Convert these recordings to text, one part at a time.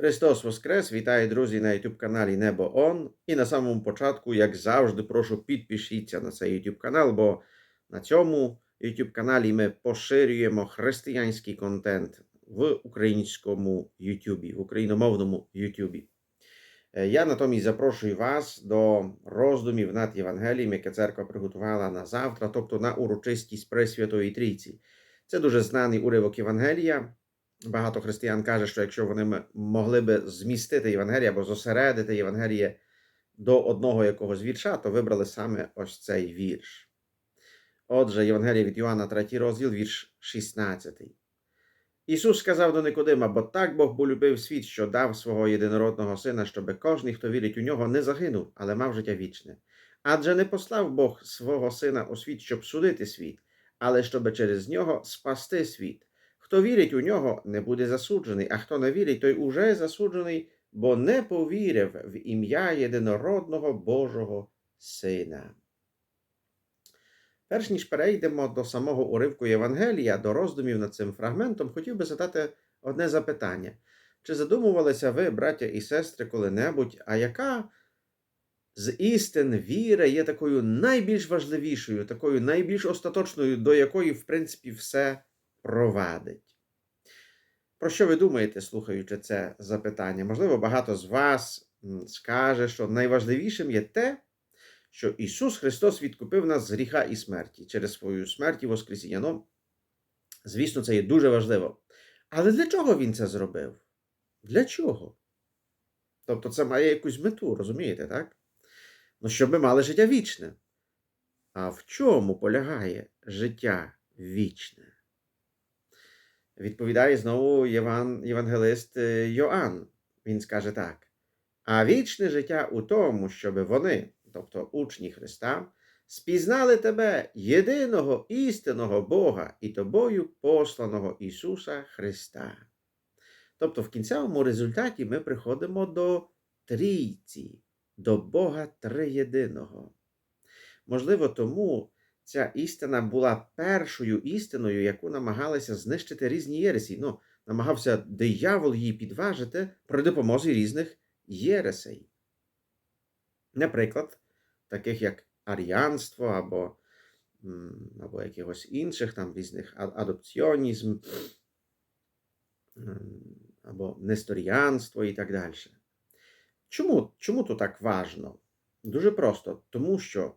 Христос Воскрес! Вітаю, друзі, на YouTube каналі Небо Он. І на самому початку, як завжди, прошу підпишіться на цей YouTube канал, бо на цьому YouTube каналі ми поширюємо християнський контент в українському YouTube, в україномовному YouTube. Е, Я натомість запрошую вас до роздумів над Євангелієм, яке церква приготувала на завтра, тобто на урочистість Пресвятої Трійці. Це дуже знаний уривок Євангелія. Багато християн каже, що якщо вони могли би змістити Євангеліє або зосередити Євангеліє до одного якогось вірша, то вибрали саме ось цей вірш. Отже, Євангеліє від Йоанна, 3 розділ, вірш 16. Ісус сказав до Никодима, бо так Бог полюбив світ, що дав свого єдинородного сина, щоби кожний, хто вірить у нього, не загинув, але мав життя вічне. Адже не послав Бог свого сина у світ, щоб судити світ, але щоби через нього спасти світ. Хто вірить у нього, не буде засуджений, а хто не вірить, той уже засуджений, бо не повірив в ім'я єдинородного Божого Сина. Перш ніж перейдемо до самого уривку Євангелія, до роздумів над цим фрагментом, хотів би задати одне запитання. Чи задумувалися ви, браття і сестри, коли-небудь, а яка з істин віри є такою найбільш важливішою, такою найбільш остаточною, до якої, в принципі, все провадить? Про що ви думаєте, слухаючи це запитання? Можливо, багато з вас скаже, що найважливішим є те, що Ісус Христос відкупив нас з гріха і смерті через свою смерть і Воскресіння. Ну, звісно, це є дуже важливо. Але для чого Він це зробив? Для чого? Тобто це має якусь мету, розумієте, так? Ну, щоб ми мали життя вічне. А в чому полягає життя вічне? Відповідає знову Єван, євангелист е, Йоанн. Він скаже так: а вічне життя у тому, щоб вони, тобто учні Христа, спізнали тебе, єдиного істинного Бога і тобою посланого Ісуса Христа. Тобто, в кінцевому результаті ми приходимо до трійці, до Бога Триєдиного. Можливо, тому ця істина була першою істиною, яку намагалися знищити різні єресі. Ну, намагався диявол її підважити при допомозі різних єресей. Наприклад, таких як аріанство або, або якихось інших там різних адопціонізм, або несторіанство і так далі. Чому, чому то так важно? Дуже просто, тому що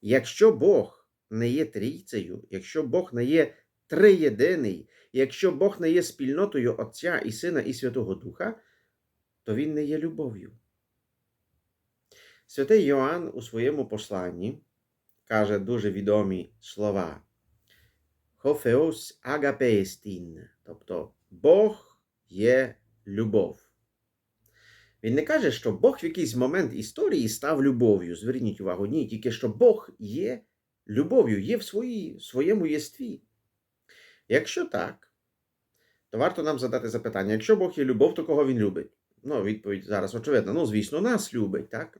якщо Бог не є трійцею, якщо Бог не є триєдиний, якщо Бог не є спільнотою Отця і Сина і Святого Духа, то Він не є любов'ю. Святий Йоанн у своєму посланні каже дуже відомі слова. Хофеос агапеестін, тобто Бог є любов. Він не каже, що Бог в якийсь момент історії став любов'ю. Зверніть увагу, ні, тільки що Бог є любов'ю, є в своїй, своєму єстві. Якщо так, то варто нам задати запитання: якщо Бог є любов, то кого він любить? Ну, відповідь зараз очевидна. Ну, звісно, нас любить, так?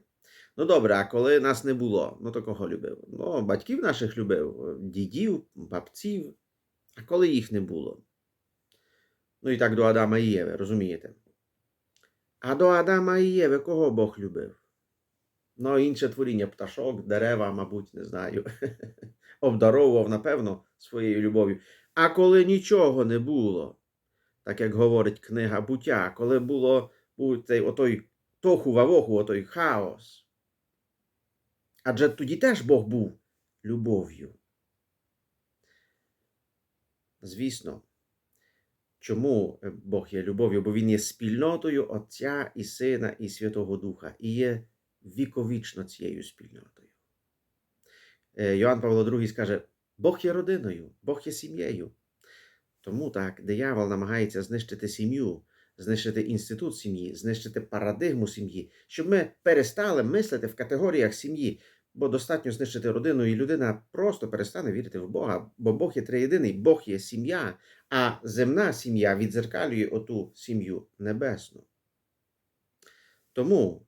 Ну добре, а коли нас не було, ну то кого любив? Ну, батьків наших любив, дідів, бабців. А коли їх не було? Ну і так до Адама і Єви, розумієте? А до Адама і Єви кого Бог любив? Ну, інше творіння, пташок, дерева, мабуть, не знаю. Обдаровував, напевно, своєю любов'ю. А коли нічого не було, так як говорить книга буття, коли було був цей отой тоху вавоху, отой хаос. Адже тоді теж Бог був любов'ю. Звісно, чому Бог є любов'ю? Бо Він є спільнотою Отця і Сина і Святого Духа і є віковічно цією спільнотою. Е, Йоанн Павло II скаже: Бог є родиною, Бог є сім'єю. Тому так, диявол намагається знищити сім'ю, знищити інститут сім'ї, знищити парадигму сім'ї, щоб ми перестали мислити в категоріях сім'ї, бо достатньо знищити родину, і людина просто перестане вірити в Бога, бо Бог є триєдиний, Бог є сім'я, а земна сім'я відзеркалює оту сім'ю небесну. Тому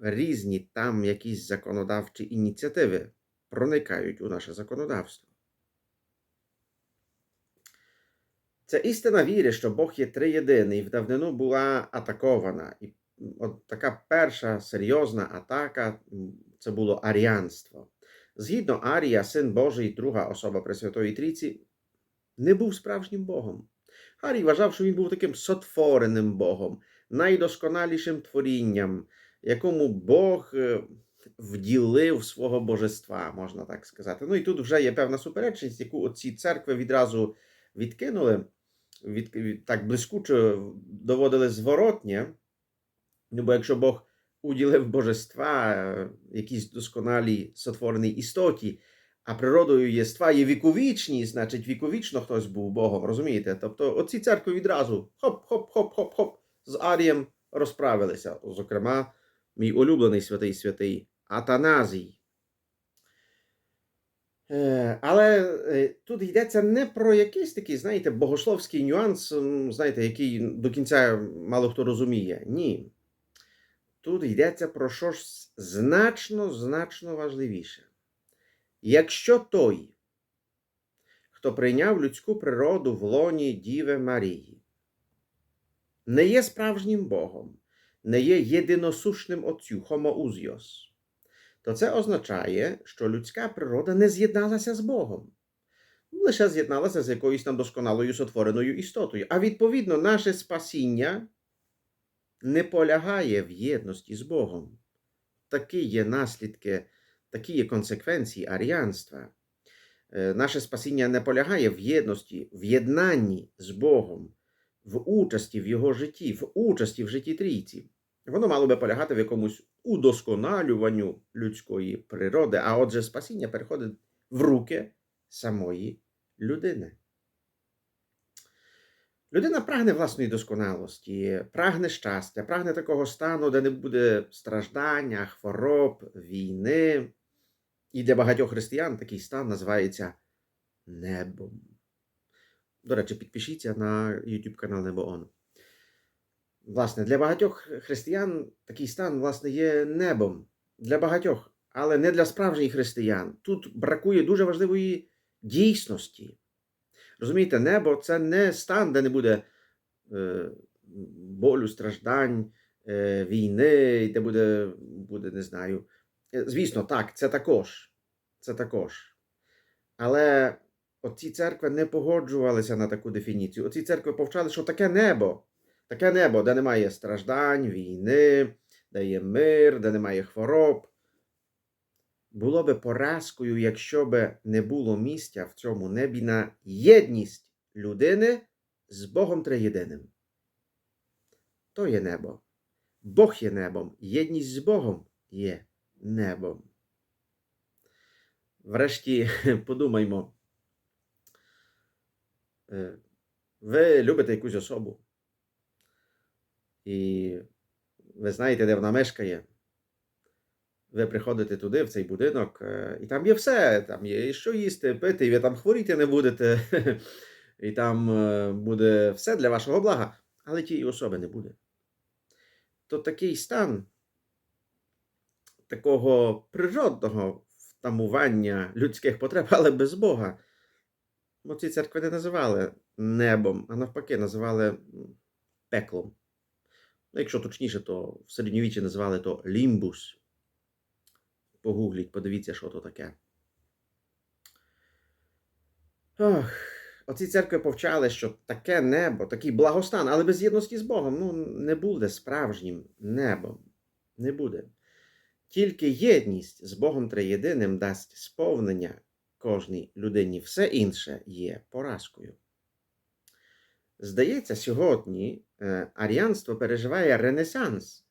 різні там якісь законодавчі ініціативи проникають у наше законодавство. Це істина віри, що Бог є триєдиний, в давнину була атакована. І от така перша серйозна атака це було аріанство. Згідно Арія, син Божий, друга особа Пресвятої Трійці, не був справжнім Богом. Арій вважав, що він був таким сотвореним Богом, найдосконалішим творінням, якому Бог е, вділив свого божества, можна так сказати. Ну і тут вже є певна суперечність, яку ці церкви відразу відкинули, від, від, так блискуче доводили зворотнє. Ну, бо якщо Бог уділив божества е, якійсь досконалій сотвореній істоті, а природою єства є віковічність, значить віковічно хтось був Богом, розумієте? Тобто оці церкви відразу хоп-хоп-хоп-хоп-хоп з Арієм розправилися. Зокрема, мій улюблений святий святий Атаназій. Е, Але е, тут йдеться не про якийсь такий, знаєте, богословський нюанс, знаєте, який до кінця мало хто розуміє. Ні. Тут йдеться про щось значно, значно важливіше. Якщо той, хто прийняв людську природу в лоні Діви Марії, не є справжнім Богом, не є єдиносушним Отцю, хомоузйос, то це означає, що людська природа не з'єдналася з Богом. Лише з'єдналася з якоюсь там досконалою сотвореною істотою. А відповідно, наше спасіння не полягає в єдності з Богом. Такі є наслідки, такі є консеквенції аріанства. Е, Наше спасіння не полягає в єдності, в єднанні з Богом, в участі в Його житті, в участі в житті трійці. Воно мало би полягати в якомусь удосконалюванню людської природи, а отже, спасіння переходить в руки самої людини. Людина прагне власної досконалості, прагне щастя, прагне такого стану, де не буде страждання, хвороб, війни. І для багатьох християн такий стан називається небом. До речі, підпишіться на YouTube канал Небо Он. Власне, для багатьох християн такий стан, власне, є небом. Для багатьох, але не для справжніх християн. Тут бракує дуже важливої дійсності. Розумієте, небо це не стан, де не буде е, болю, страждань, е, війни, де буде, буде, не знаю. Е, Звісно, так, це також. Це також. Але оці церкви не погоджувалися на таку дефініцію. Оці церкви повчали, що таке небо, таке небо, де немає страждань, війни, де є мир, де немає хвороб. Було би поразкою, якщо би не було місця в цьому небі на єдність людини з Богом Триєдиним. То є небо. Бог є небом, єдність з Богом є небом. Врешті подумаймо. Е, Ви любите якусь особу. І ви знаєте, де вона мешкає. Ви приходите туди, в цей будинок, е, і там є все. Там є і що їсти, пити, і ви там хворіти не будете. І там е, буде все для вашого блага, але тієї особи не буде. То такий стан такого природного втамування людських потреб, але без Бога. Бо ці церкви не називали небом, а навпаки, називали пеклом. Ну, якщо точніше, то в середньовіччі називали то лімбус. Погугліть, подивіться, що то таке. Ох, оці церкви повчали, що таке небо, такий благостан, але без єдності з Богом, ну, не буде справжнім небом. Не буде. Тільки єдність з Богом Триєдиним дасть сповнення кожній людині. Все інше є поразкою. Здається, сьогодні е, аріанство переживає ренесанс.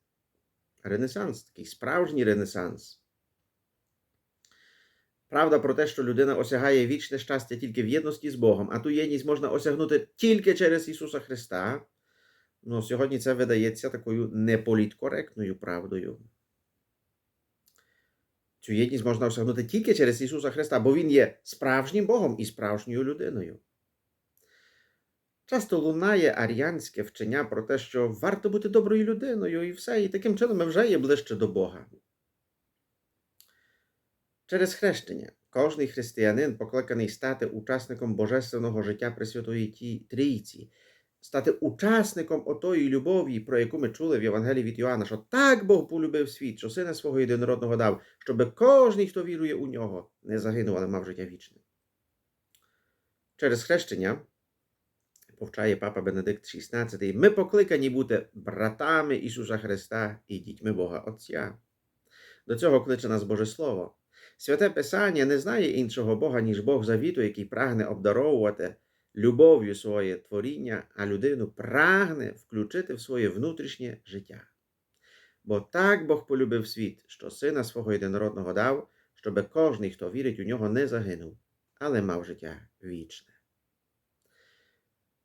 Ренесанс, такий справжній ренесанс. Правда про те, що людина осягає вічне щастя тільки в єдності з Богом, а ту єдність можна осягнути тільки через Ісуса Христа. Ну, сьогодні це видається такою неполіткоректною правдою. Цю єдність можна осягнути тільки через Ісуса Христа, бо Він є справжнім Богом і справжньою людиною. Часто лунає аріанське вчення про те, що варто бути доброю людиною і все, і таким чином ми вже є ближче до Бога. Через хрещення, Кожний християнин покликаний стати учасником божественного життя Пресвятої Трійці, стати учасником отої любові, про яку ми чули в Євангелії від Йоанна, що так Бог полюбив світ, що сина свого єдинородного дав, щоб кожний, хто вірує у нього, не загинув, але мав життя вічне. Через хрещення, повчає папа Бенедикт XVI, ми покликані бути братами Ісуса Христа і дітьми Бога Отця. До цього кличе нас Боже Слово. Святе Писання не знає іншого Бога, ніж Бог завіту, який прагне обдаровувати любов'ю своє творіння, а людину прагне включити в своє внутрішнє життя. Бо так Бог полюбив світ, що сина свого єдинородного дав, щоби кожний, хто вірить у нього, не загинув, але мав життя вічне.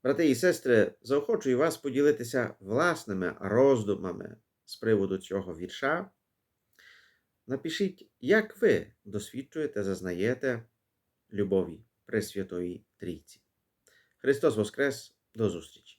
Брати і сестри, заохочую вас поділитися власними роздумами з приводу цього вірша. Напишіть, як ви досвідчуєте, зазнаєте любові Пресвятої Трійці. Христос Воскрес! До зустрічі!